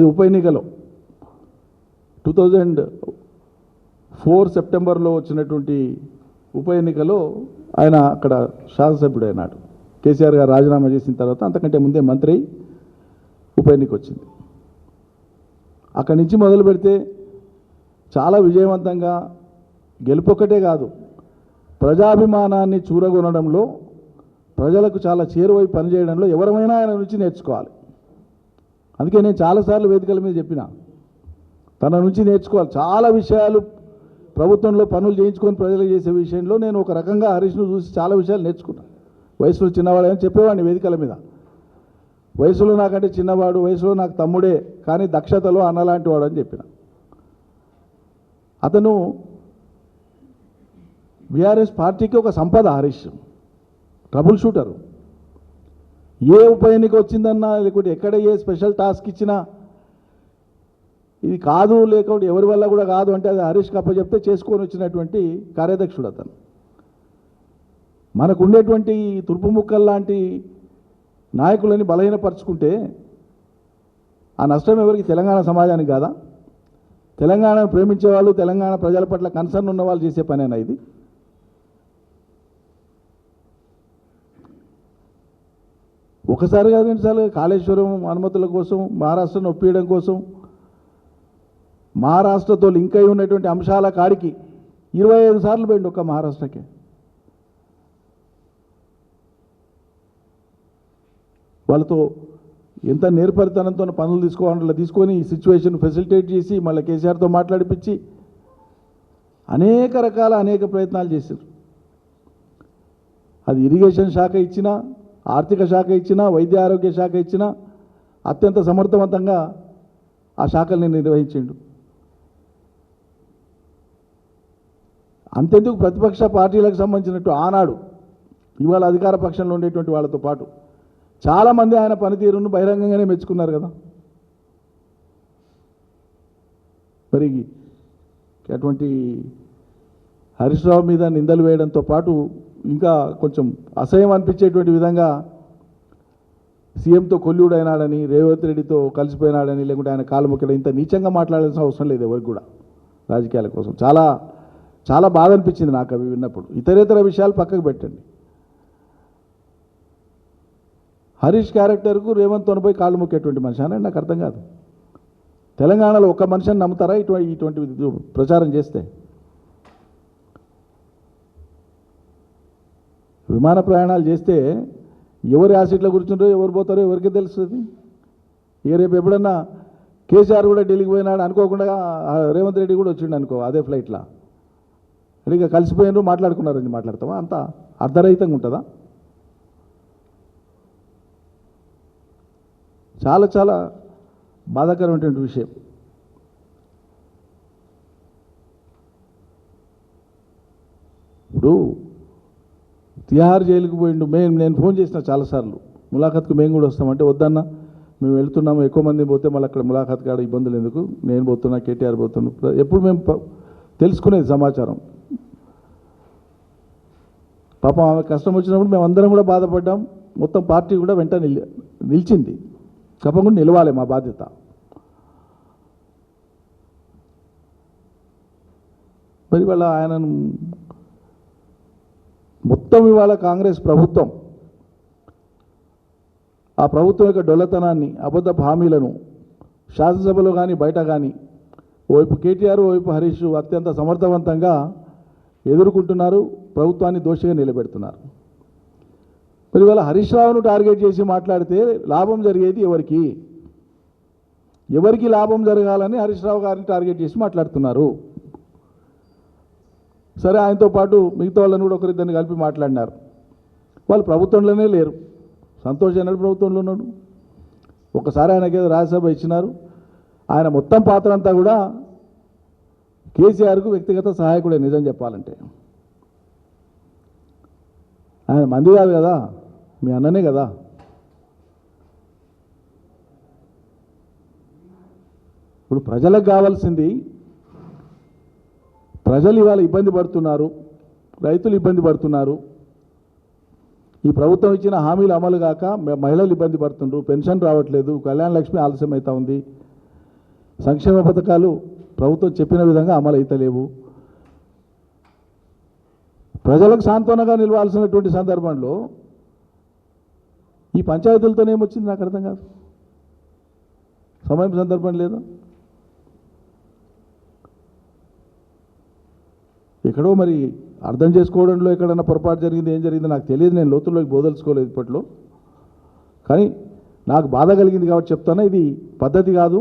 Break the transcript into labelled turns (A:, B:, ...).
A: అది ఉప ఎన్నికలో. టూ థౌజండ్ ఫోర్ సెప్టెంబర్లో వచ్చినటువంటి ఉప ఎన్నికలో ఆయన అక్కడ శాసనసభ్యుడు అయినాడు కేసీఆర్ గారు రాజీనామా చేసిన తర్వాత అంతకంటే ముందే మంత్రి ఉప ఎన్నిక వచ్చింది. అక్కడి నుంచి మొదలు పెడితే చాలా విజయవంతంగా గెలుపొక్కటే కాదు ప్రజాభిమానాన్ని చూరగొనడంలో ప్రజలకు చాలా చేరువై పనిచేయడంలో ఎవరమైనా ఆయన నుంచి నేర్చుకోవాలి. అందుకే నేను చాలాసార్లు వేదికల మీద చెప్పిన తన నుంచి నేర్చుకోవాలి. చాలా విషయాలు ప్రభుత్వంలో పనులు చేయించుకొని ప్రజలకు చేసే విషయంలో నేను ఒక రకంగా హరీష్ను చూసి చాలా విషయాలు నేర్చుకున్నాను వయసులో చిన్నవాడని చెప్పేవాడిని వేదికల మీద. వయసులో నాకంటే చిన్నవాడు వయసులో నాకు తమ్ముడే కానీ దక్షతలో అన్నలాంటి వాడు అని చెప్పిన అతను బీఆర్ఎస్ పార్టీకి ఒక సంపద హరీష్. Trouble shooter. ఏ ఉప ఎన్నిక వచ్చిందన్నా లేకుంటే ఎక్కడ ఏ స్పెషల్ టాస్క్ ఇచ్చినా ఇది కాదు లేకుంటే ఎవరి వల్ల కూడా కాదు అంటే అది హరీష్ కప్ప చెప్తే చేసుకొని వచ్చినటువంటి కార్యదక్షుడు అతను. మనకు ఉండేటువంటి తుర్పు లాంటి నాయకులని బలహీనపరుచుకుంటే ఆ నష్టం ఎవరికి? తెలంగాణ సమాజానికి కాదా? తెలంగాణను ప్రేమించే వాళ్ళు తెలంగాణ ప్రజల పట్ల కన్సర్న్ ఉన్న వాళ్ళు చేసే పనేనా ఇది? ఒకసారి కాదు రెండుసార్లు కాళేశ్వరం అనుమతుల కోసం మహారాష్ట్రను ఒప్పియడం కోసం మహారాష్ట్రతో లింక్ అయి ఉన్నటువంటి అంశాల కాడికి ఇరవై ఐదు సార్లు పోయింది ఒక్క మహారాష్ట్రకి. వాళ్ళతో ఎంత నేర్పరితనంతో పనులు తీసుకోవాలో తీసుకొని ఈ సిచ్యువేషన్ ఫెసిలిటేట్ చేసి మళ్ళీ కేసీఆర్తో మాట్లాడిపించి అనేక రకాల అనేక ప్రయత్నాలు చేశారు. అది ఇరిగేషన్ శాఖ ఇచ్చినా ఆర్థిక శాఖ ఇచ్చినా వైద్య ఆరోగ్య శాఖ ఇచ్చినా అత్యంత సమర్థవంతంగా ఆ శాఖల్ని నిర్వహించిండు. అంతెందుకు ప్రతిపక్ష పార్టీలకు సంబంధించినట్టు ఆనాడు ఇవాళ అధికార పక్షంలో ఉండేటువంటి వాళ్ళతో పాటు చాలామంది ఆయన పనితీరును బహిరంగంగానే మెచ్చుకున్నారు కదా. మరి అటువంటి హరీష్ రావు మీద నిందలు వేయడంతో పాటు ఇంకా కొంచెం అసహ్యం అనిపించేటువంటి విధంగా సీఎంతో కొల్లుడైనాడని రేవంత్ రెడ్డితో కలిసిపోయినాడని లేకుంటే ఆయన కాలు మొక్కడం ఇంత నీచంగా మాట్లాడాల్సిన అవసరం లేదు ఎవరికి కూడా రాజకీయాల కోసం. చాలా చాలా బాధ అనిపించింది నాకు అవి విన్నప్పుడు. ఇతరేతర విషయాలు పక్కకు పెట్టండి. హరీష్ క్యారెక్టర్కు రేవంత్ తోనిపోయి కాళ్ళు మొక్కేటువంటి మనిషి. అని నాకు అర్థం కాదు. తెలంగాణలో ఒక మనిషిని నమ్ముతారా? ఇటువంటి ఇటువంటి ప్రచారం చేస్తే. విమాన ప్రయాణాలు చేస్తే ఎవరు యాసిడ్లో కూర్చుంటారో ఎవరు పోతారో ఎవరికి తెలుస్తుంది. ఏ రేపు ఎప్పుడన్నా కేసీఆర్ కూడా ఢిల్లీకి పోయినాడు అనుకోకుండా రేవంత్ రెడ్డి కూడా వచ్చిండు అనుకో అదే ఫ్లైట్లో. ఇక కలిసిపోయినారు మాట్లాడుకున్నారని మాట్లాడతావా? అంత అర్ధరహితంగా ఉంటుందా? చాలా చాలా బాధాకరమైనటువంటి విషయం. ఇప్పుడు తిహార్ జైలుకు పోయిండు. మేము నేను ఫోన్ చేసిన చాలాసార్లు. ములాఖత్కు మేము కూడా వస్తామంటే వద్దన్నా. మేము వెళ్తున్నాము ఎక్కువ మంది పోతే మళ్ళీ అక్కడ ములాఖత్ కాడ ఇబ్బందులు ఎందుకు? నేను పోతున్నా కేటీఆర్ పోతున్నా. ఎప్పుడు మేము తెలుసుకునేది సమాచారం. పాపం ఆమె కష్టం వచ్చినప్పుడు మేము అందరం కూడా బాధపడ్డాం. మొత్తం పార్టీ కూడా వెంట నిల్ నిలిచింది. తప్పకుండా నిలవాలి మా బాధ్యత. మరి వాళ్ళ ఆయనను మొత్తం ఇవాళ కాంగ్రెస్ ప్రభుత్వం ఆ ప్రభుత్వం యొక్క డొల్లతనాన్ని అబద్ధ హామీలను శాసనసభలో కానీ బయట కానీ ఓవైపు కేటీఆర్ ఓవైపు హరీష్ అత్యంత సమర్థవంతంగా ఎదుర్కొంటున్నారు ప్రభుత్వాన్ని దోషిగా నిలబెడుతున్నారు. మరి ఇవాళ హరీష్ రావును టార్గెట్ చేసి మాట్లాడితే లాభం జరిగేది ఎవరికి? ఎవరికి లాభం జరగాలని హరీష్ రావు గారిని టార్గెట్ చేసి మాట్లాడుతున్నారు? సరే ఆయనతో పాటు మిగతా వాళ్ళని కూడా ఒకరిద్దరిని కలిపి మాట్లాడినారు. వాళ్ళు ప్రభుత్వంలోనే లేరు. సంతోష్ అన్నాడు ప్రభుత్వంలో ఉన్నాడు. ఒకసారి ఆయనకి ఏదో రాజ్యసభ ఇచ్చినారు. ఆయన మొత్తం పాత్ర అంతా కూడా కేసీఆర్కు వ్యక్తిగత సహాయకుడే నిజం చెప్పాలంటే. ఆయన మంది కాదు కదా మీ అన్ననే కదా. ఇప్పుడు ప్రజలకు కావాల్సింది ప్రజలు ఇవాళ ఇబ్బంది పడుతున్నారు రైతులు ఇబ్బంది పడుతున్నారు. ఈ ప్రభుత్వం ఇచ్చిన హామీలు అమలు కాక మహిళలు ఇబ్బంది పడుతుండ్రు పెన్షన్ రావట్లేదు కళ్యాణ లక్ష్మి ఆలస్యం అవుతా ఉంది. సంక్షేమ పథకాలు ప్రభుత్వం చెప్పిన విధంగా అమలు అవుతలేవు ప్రజలకు సాంత్వనగా నిలవాల్సినటువంటి సందర్భంలో ఈ పంచాయతీలతోనేమొచ్చింది నాకు అర్థం కాదు. సమయం సందర్భం లేదా? ఎక్కడో మరి అర్థం చేసుకోవడంలో ఎక్కడన్నా పొరపాటు జరిగింది ఏం జరిగింది నాకు తెలియదు నేను లోతుల్లోకి బోదలుచుకోలేదు ఇప్పట్లో. కానీ నాకు బాధ కలిగింది కాబట్టి చెప్తాను ఇది పద్ధతి కాదు.